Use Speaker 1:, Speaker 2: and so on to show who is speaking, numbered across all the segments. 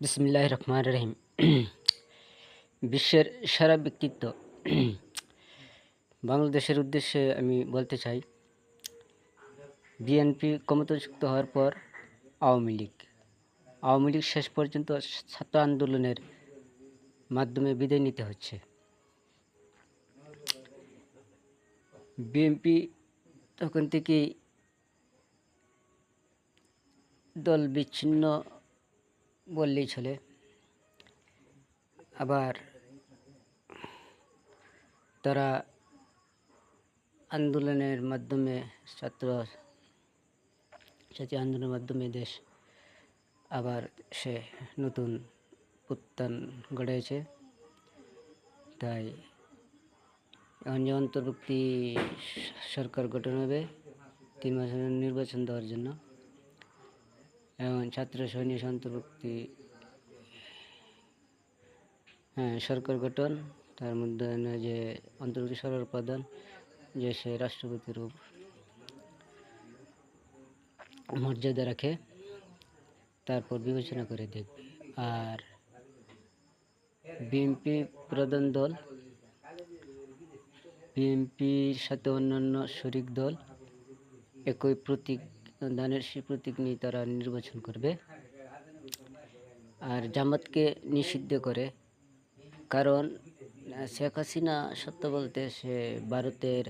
Speaker 1: বিসমিল্লাহ রহমান রহিম বিশ্বের সেরা ব্যক্তিত্ব। বাংলাদেশের উদ্দেশ্যে আমি বলতে চাই, বিএনপি ক্ষমতাযুক্ত হওয়ার পর আওয়ামী লীগ। আওয়ামী লীগ শেষ পর্যন্ত ছাত্র আন্দোলনের মাধ্যমে বিদায় নিতে হচ্ছে। বিএনপি তখন থেকেই দল বিচ্ছিন্ন বললেই চলে। আবার তারা আন্দোলনের মাধ্যমে ছাত্র জাতীয় আন্দোলনের মাধ্যমে দেশ আবার সে নতুন উত্থান গড়েছে। তাই এখন যে অন্তর্ভুক্তি সরকার গঠন হবে, তিন মাসের নির্বাচন দেওয়ার জন্য। এবং ছাত্র, সৈন্য অন্তর্ভুক্তি হ্যাঁ সরকার গঠন, তার মধ্যে যে অন্তর্ভুক্তি সরকার প্রধান যে সে রাষ্ট্রপতির মর্যাদা রাখে, তারপর বিবেচনা করে দেখবে আর বিএনপি প্রধান দল বিএনপির সাথে অন্যান্য শরিক দল, একই প্রতীক দানের সেই প্রতীক নিয়ে তারা নির্বাচন করবে। আর জামাতকে নিষিদ্ধ করে। কারণ শেখ হাসিনা সত্য বলতে সে ভারতের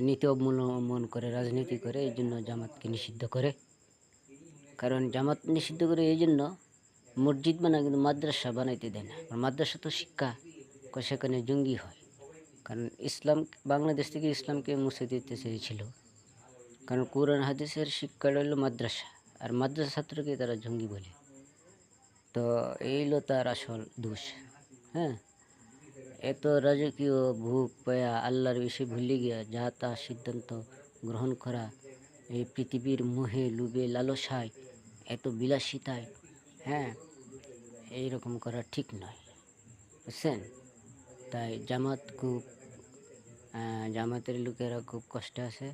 Speaker 1: নীতি অবলম্বন করে, রাজনীতি করে, এই জন্য জামাতকে নিষিদ্ধ করে। কারণ, জামাত নিষিদ্ধ করে এই জন্য মসজিদ বানায় কিন্তু মাদ্রাসা বানাইতে দেয় না। মাদ্রাসা তো শিক্ষা, সেখানে জঙ্গি হয়। কারণ ইসলাম, বাংলাদেশ থেকে ইসলামকে মুছে দিতে চেয়েছিল। কারণ কোরআন হাদিসের শিক্ষা হলো মাদ্রাসা। আর মাদ্রাসা ছাত্রকে তারা জঙ্গি বলে। তো এই হলো তার আসল দোষ হ্যাঁ? এত রাজকীয় ভূপ পায়া আল্লাহর বিষয়ে ভুলে গিয়া যা তা সিদ্ধান্ত গ্রহণ করা, এই পৃথিবীর মোহে লুবে লালসায়, এত বিলাসিতায় হ্যাঁ? এইরকম করা ঠিক নয়, বুঝছেন? তাই জামাত খুব জামাতের লোকেরা খুব কষ্ট আছে।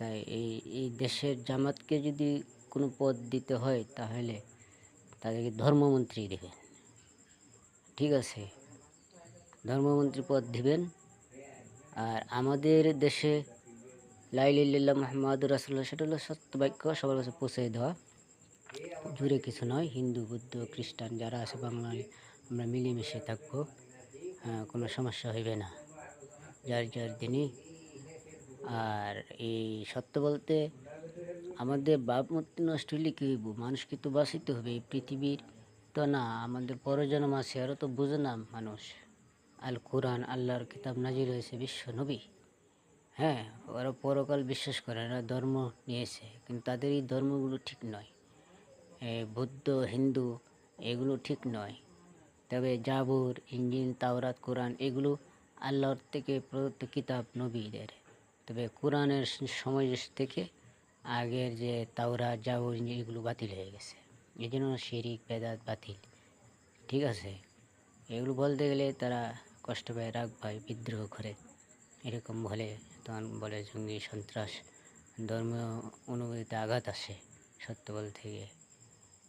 Speaker 1: তাই এই এই দেশের জামাতকে যদি কোনো পদ দিতে হয় তাহলে তাদেরকে ধর্মমন্ত্রী দেবেন। ঠিক আছে? ধর্মমন্ত্রী পদ দিবেন। আর আমাদের দেশে লাইলিল্লাহ মোহাম্মদ রাসুল্লাহ সেটা হলো সত্য বাক্য সবার কাছে পৌঁছে দেওয়া। জুড়ে কিছু নয় হিন্দু বুদ্ধ খ্রিস্টান যারা আছে বাংলায় আমরা মিলেমিশে থাকব। আহ, কোনো সমস্যা হইবে না। যার যার দিনই আর এই সত্য বলতে আমাদের বাপ মূর্তি নষ্ট হইলে কী হইব? মানুষকে তো বাঁচিতে হবে এই পৃথিবীর। তো না, আমাদের পরজন্ম আছে আরও তো বুঝে না মানুষ। আল কোরআন, আল্লাহর কিতাব নাজির হয়েছে বিশ্ব নবী। হ্যাঁ ওরা পরকাল বিশ্বাস করে না ধর্ম নিয়েছে, কিন্তু তাদের এই ধর্মগুলো ঠিক নয়। বৌদ্ধ, হিন্দু, এগুলো ঠিক নয়। তবে জাবুর ইঞ্জিন তাওরাত, কোরআন, এগুলো আল্লাহর থেকে প্রদত্ত কিতাব নবীদের। তবে কোরআনের সময় থেকে আগের যে তাওরা ইঞ্জিন এগুলো বাতিল হয়ে গেছে। এই জন্য শিরিক, বেদাত বাতিল। ঠিক আছে? এগুলো বলতে গেলে তারা কষ্ট পায়, রাগ পায়, বিদ্রোহ করে। এরকম বলে তখন বলে জঙ্গি সন্ত্রাস ধর্মীয় অনুভূতিতে আঘাত আসে সত্য বলতে গিয়ে।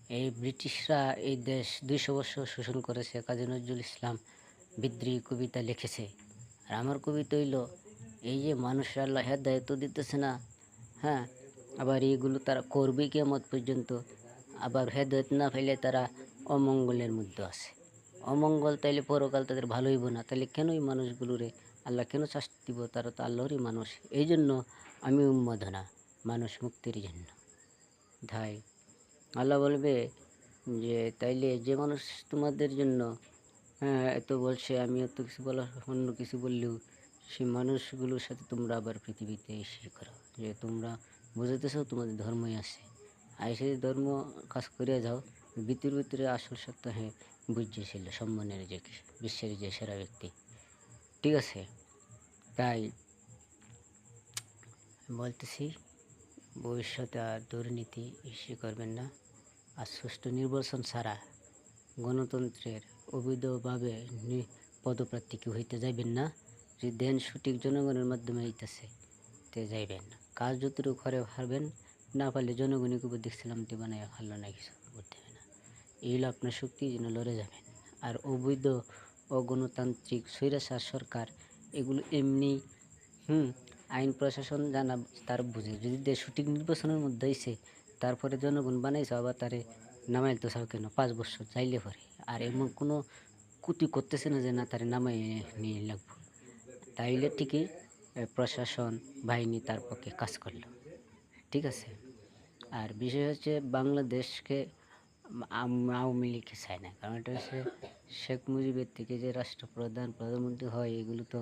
Speaker 1: এই ব্রিটিশরা এই দেশ দুইশো বছর শোষণ করেছে। কাজী নজরুল ইসলাম বিদ্রোহী কবিতা লিখেছে। আর আমার কবিতা হইল এই যে মানুষের আল্লাহ হেদায়ত দিতেছে না হ্যাঁ আবার এইগুলো তারা করবে কেমত পর্যন্ত, আবার হেদায়ত না ফেলে তারা অমঙ্গলের মধ্যে আছে। অমঙ্গল তাইলে পরকাল তাদের ভালো হইব না তাহলে কেন এই মানুষগুলোরে আল্লাহ কেন শাস্তি দিব? তারা তো আল্লাহরই মানুষ। এই জন্য আমি উন্মাদনা মানুষ মুক্তির জন্য। ধাই আল্লাহ বলবে যে, তাইলে যে মানুষ তোমাদের জন্য হ্যাঁ এত বলছে আমি এত কিছু বলার, অন্য কিছু বললেও সেই মানুষগুলোর সাথে তোমরা আবার পৃথিবীতে এসে করো। যে তোমরা বুঝাতেছ তোমাদের ধর্মই আছে। আর সেই ধর্ম কাজ করে যাও, ভিতরে ভিতরে আসল সত্য হ্যাঁ বুঝেছিল, সম্মানের যে বিশ্বের যে সেরা ব্যক্তি। ঠিক আছে? তাই বলতেছি, ভবিষ্যতে আর দুর্নীতি ইস্যু করবেন না। আর সুষ্ঠু নির্বাচন ছাড়া গণতন্ত্রের অবৈধভাবে পদপ্রার্থী হইতে যাইবেন না। যদি দেন সঠিক জনগণের মাধ্যমে হইতেছে, তে যাইবেন না। কাজ যতটুকু করে পারবেন, না পারলে জনগণকে উপর দেখছিলাম তো বানায় ভালো না, কিছু করতে হবে না। এই হলো আপনার শক্তি, যেন লড়ে যাবেন। আর অবৈধ, অগণতান্ত্রিক, স্বৈরাচার সরকার, এগুলো এমনি, হুম, আইন প্রশাসন জানা, তার বুঝে। যদি দেশ সঠিক নির্বাচনের মধ্যে আইসে তারপরে জনগণ বানাইছে, আবার তারে নামাইল তো সাও কেন? পাঁচ বছর চাইলে পরে। আর এমন কোনো কুতি করতেছে না যে, না, তারে নামাই নিয়ে লাগবো। তাইলে ঠিকই প্রশাসন, বাহিনী তার পক্ষে কাজ করল। ঠিক আছে? আর বিষয় হচ্ছে বাংলাদেশকে আওয়ামী লীগ চায় না। কারণ এটা হচ্ছে শেখ মুজিবের থেকে যে রাষ্ট্রপ্রধান, প্রধানমন্ত্রী হয়, এগুলো তো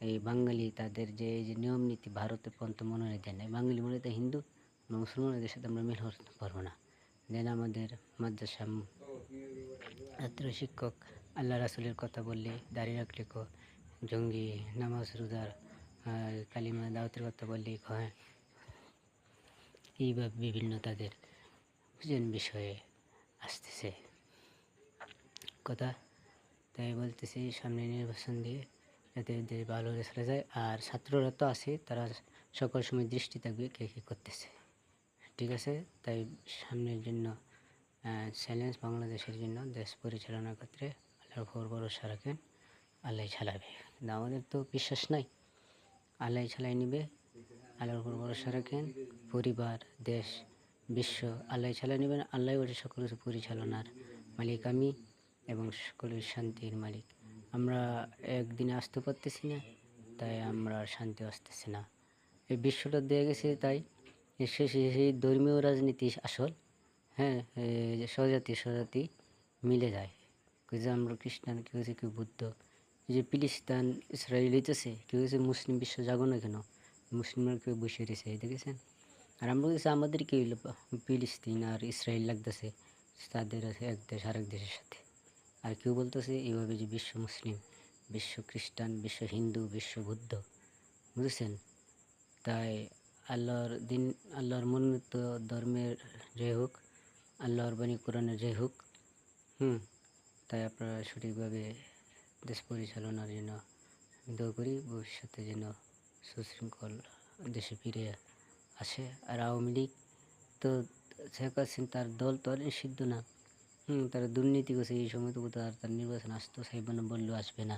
Speaker 1: এই বাঙালি, তাদের যে, এই যে নিয়ম নীতি ভারতের পন্থ মনে দেয় না। বাঙালি মনে তো হিন্দু মুসলমানদের সাথে আমরা মিল হতে পারব না। দেন আমাদের মাদ্রাসা, ছাত্র, শিক্ষক, আল্লাহ রাসুলের কথা বললে দাঁড়িয়ে রাখলে জঙ্গি, নামাজ রোজার কালিমা, দাওয়াতের কথা বললে কয়। এইভাবে বিভিন্ন তাদের বুঝেন বিষয়ে আসতেছে। কথা তাই বলতেছি, সামনে নির্বাচন দিয়ে যাতে দেশ ভালো হয়ে চলে যায়। আর ছাত্ররা তো আছে, তারা সকল সময় দৃষ্টি থাকবে কে কী করতেছে। ঠিক আছে? তাই সামনের জন্য চ্যালেঞ্জ বাংলাদেশের জন্য দেশ পরিচালনার ক্ষেত্রে আল্লাহর উপর ভরসা রাখেন। আল্লাহ ছালাবে কিন্তু আমাদের তো বিশ্বাস নাই। আল্লাহ ছালাই নিবে, আল্লাহর উপর ভরসা রাখেন, পরিবার, দেশ, বিশ্ব আল্লাহ চালাই নেবেন, আল্লাহ ওটা সকল পরিচালনার মালিক, আমি এবং সকলের শান্তির মালিক। আমরা একদিনে আসতে পারতেছি না, তাই আমরা শান্তি আসতেছি না। এই বিশ্বটা দিয়ে গেছে তাই সেই ধর্মীয় রাজনীতি আসল হ্যাঁ যে স্বজাতি স্বজাতি মিলে যায়। কেউ যে আমরা খ্রিস্টান, কেউ হচ্ছে কেউ বুদ্ধ যে পিলিস্তান, ইসরায়েল হইতেছে কেউ হচ্ছে মুসলিম বিশ্ব যাগো না কেন? মুসলিমরা কেউ বসে রয়েছে দেখেছেন? আর আমরা কাছে আমাদের কি হইল? ফিলিস্তিন আর ইসরায়েল লাগতেছে, তাদের আছে এক দেশ আরেক দেশের সাথে। আর কেউ বলতেছে এইভাবে যে বিশ্ব মুসলিম, বিশ্ব খ্রিস্টান, বিশ্ব হিন্দু, বিশ্ব বুদ্ধ, বুঝেছেন? তাই আল্লাহর দিন, আল্লাহর মনোনীত ধর্মের যে হোক, আল্লাহর বাণী কোরআনের যে হোক, হুম, তাই আপনারা সঠিকভাবে দেশ পরিচালনার জন্য দোয়া করি, ভবিষ্যতে যেন সুশৃঙ্খল দেশে ফিরে আসে। আর আওয়ামী লীগ তো শেখ হাসিনা তার দল তো আর নিষিদ্ধ না। হুম, তারা দুর্নীতি করছে, এই সময় তো আর তার নির্বাচন আসতো সাইব না বললেও আসবে না।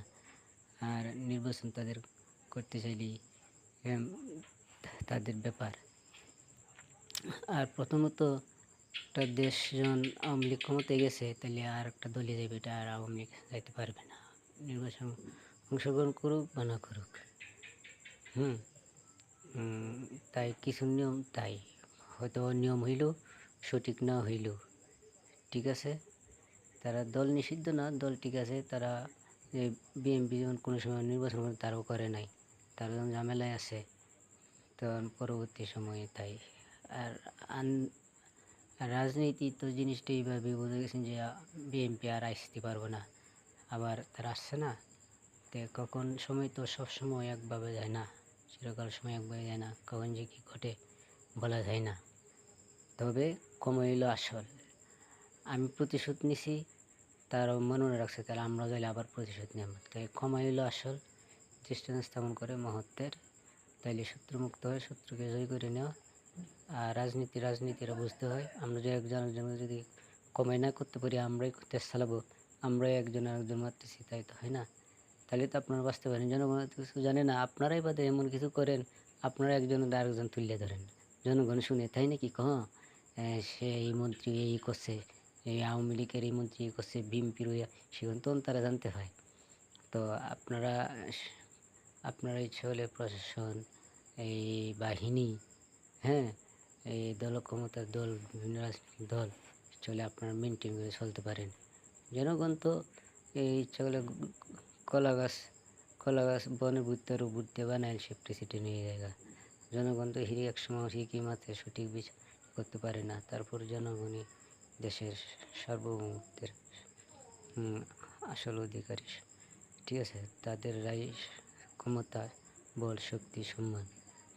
Speaker 1: আর নির্বাচন তাদের করতে চাইলেই তাদের ব্যাপার। আর প্রথমত একটা দেশ যখন আওয়ামী লীগ ক্ষমতায় গেছে, তাহলে আর একটা দলে যাবে এটা আর আওয়ামী লীগ যাইতে পারবে না। নির্বাচন অংশগ্রহণ করুক বা না করুক। হুম। তাই কিছু নিয়ম তাই। হয়তো নিয়ম হইল, সঠিক না হইল। ঠিক আছে? তারা দল নিষিদ্ধ না, দল ঠিক আছে, তারা বিএনপি যখন কোনো সময় নির্বাচন করে তারাও করে নাই। তারা যখন ঝামেলায় আছে, তখন পরবর্তী সময়ে তাই। আর আন রাজনীতি তো জিনিসটা এইভাবে বুঝে গেছেন যে বিএনপি আর আসতে পারব না। আবার তারা আসছে না? তো কখন সময় তো সব সময় একভাবে যায় না। চিরকাল সময় একভাবে যায় না। কখন যে কী ঘটে বলা যায় না। তবে কমে এলো আসল। আমি প্রতিশোধ নিছি, তারাও মনে রাখছে, তাহলে আমরা যাইলে আবার প্রতিশোধ নেব। তাই ক্ষমা এলো আসল। দৃষ্টান্ত স্থাপন করে মহত্বের। তাইলে শত্রুমুক্ত হয় শত্রুকে জয় করে নেওয়া আর রাজনীতি রাজনীতিরা বুঝতে হয়। আমরা যে একজন যদি কমাই না করতে পারি, আমরাই করতে চালাবো। আমরাই একজন আরেকজন মারতেছি, তাই তো, হয় না? তাহলে তো আপনারা বাঁচতে পারেন জনগণ তো কিছু জানে না। আপনারাই বাদে এমন কিছু করেন, আপনারা একজন আরেকজন তুলে ধরেন। জনগণ শুনে, তাই নাকি কহ? সে এই মন্ত্রী এই করছে, এই আওয়ামী লীগের এই মন্ত্রী এই করছে, বিএনপির সেখান তখন তারা জানতে হয়। তো আপনারা আপনারা ইচ্ছে হলে প্রশাসন, এই বাহিনী হ্যাঁ? এই দল, ক্ষমতার দল, বিভিন্ন রাজনৈতিক দল, চলে আপনারা মেনটেন করে চলতে পারেন। জনগণ তো এই ইচ্ছা করলে কলা গাছ কলা গাছ বনের বুত্তার বুটতে বানায়, সেপটে সিটে নিয়ে যায় জনগণ তো হিরে এক সময় হিকি মাত্রে সঠিক বিচার করতে পারে না। তারপর জনগণই দেশের সার্বভৌমত্বের আসল অধিকারী। ঠিক আছে? তাদের রাই, ক্ষমতা, বল, শক্তি, সম্মান।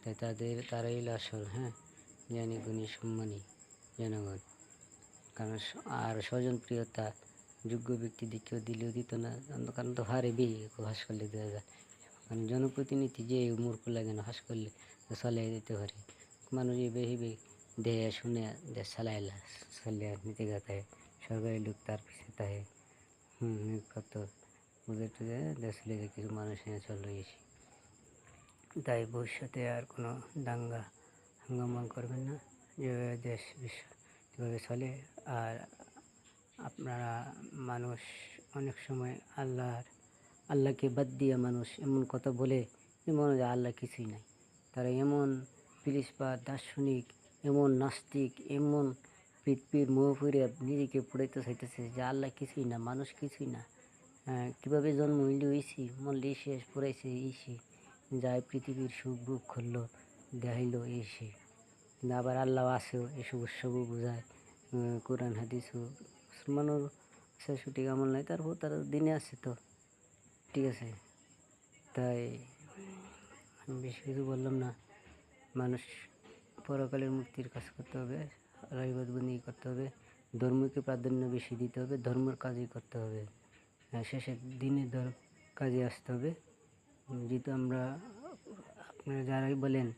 Speaker 1: তাই তাদের, তারাই আসল হ্যাঁ? জ্ঞানী, গুণী, সম্মানী জনগণ। কারণ আর স্বজনপ্রিয়তা যোগ্য ব্যক্তি দিকেও দিলেও দিত না। কারণ- তো হারে বিয়ে হাস করলে দেওয়া যায়। কারণ জনপ্রতিনিধি যে মূর্খ লাগে না, হাস করলে চালিয়ে দিতে পারে। মানুষ এই বেহিবে দেহে শুনে দেশ চালাইলা চালিয়ে নীতি গাতায় সরকারি লোক তার পিছিয়ে থাকে হুম কত বুঝে টুঝে দেশলে কিছু মানুষ এনে চলে গেছি তাই ভবিষ্যতে আর কোনো দাঙ্গা হাঙ্গামা করবেন না। যেভাবে দেশ বিশ্ব যেভাবে চলে, আর আপনারা মানুষ অনেক সময় আল্লাহর আল্লাহকে বাদ দিয়ে মানুষ এমন কথা বলে মনে হয় আল্লাহ কিছুই নাই। তারা এমন ফিলিসপাত দার্শনিক এমন নাস্তিক এমন পৃথিবীর মোহ ফিরে নিজেকে পড়াইতে চাইতেছে যে আল্লাহ কিছুই না মানুষ কিছুই না। হ্যাঁ, কীভাবে জন্ম হইলে হয়েছি মরলে শেষ পড়াইছে ইসি যায় পৃথিবীর সুখ বুক করল দেখাইলো এসে। আবার আল্লাহ আছেও এসব উৎসবও বোঝায় কোরআন হাদিসও মুসলমানের সঠিক আমল নাই, তারপর তারা দিনে আছে তো। ঠিক আছে? তাই আমি বেশি কিছু বললাম না। মানুষ পরকালের মুক্তির কাজ করতে হবে আল্লাহবাদ বন্দি করতে হবে, ধর্মকে প্রাধান্য বেশি দিতে হবে, ধর্মের কাজই করতে হবে। শেষের দিনে ধর কাজে আসতে হবে। যেহেতু আমরা আপনারা যারাই বলেন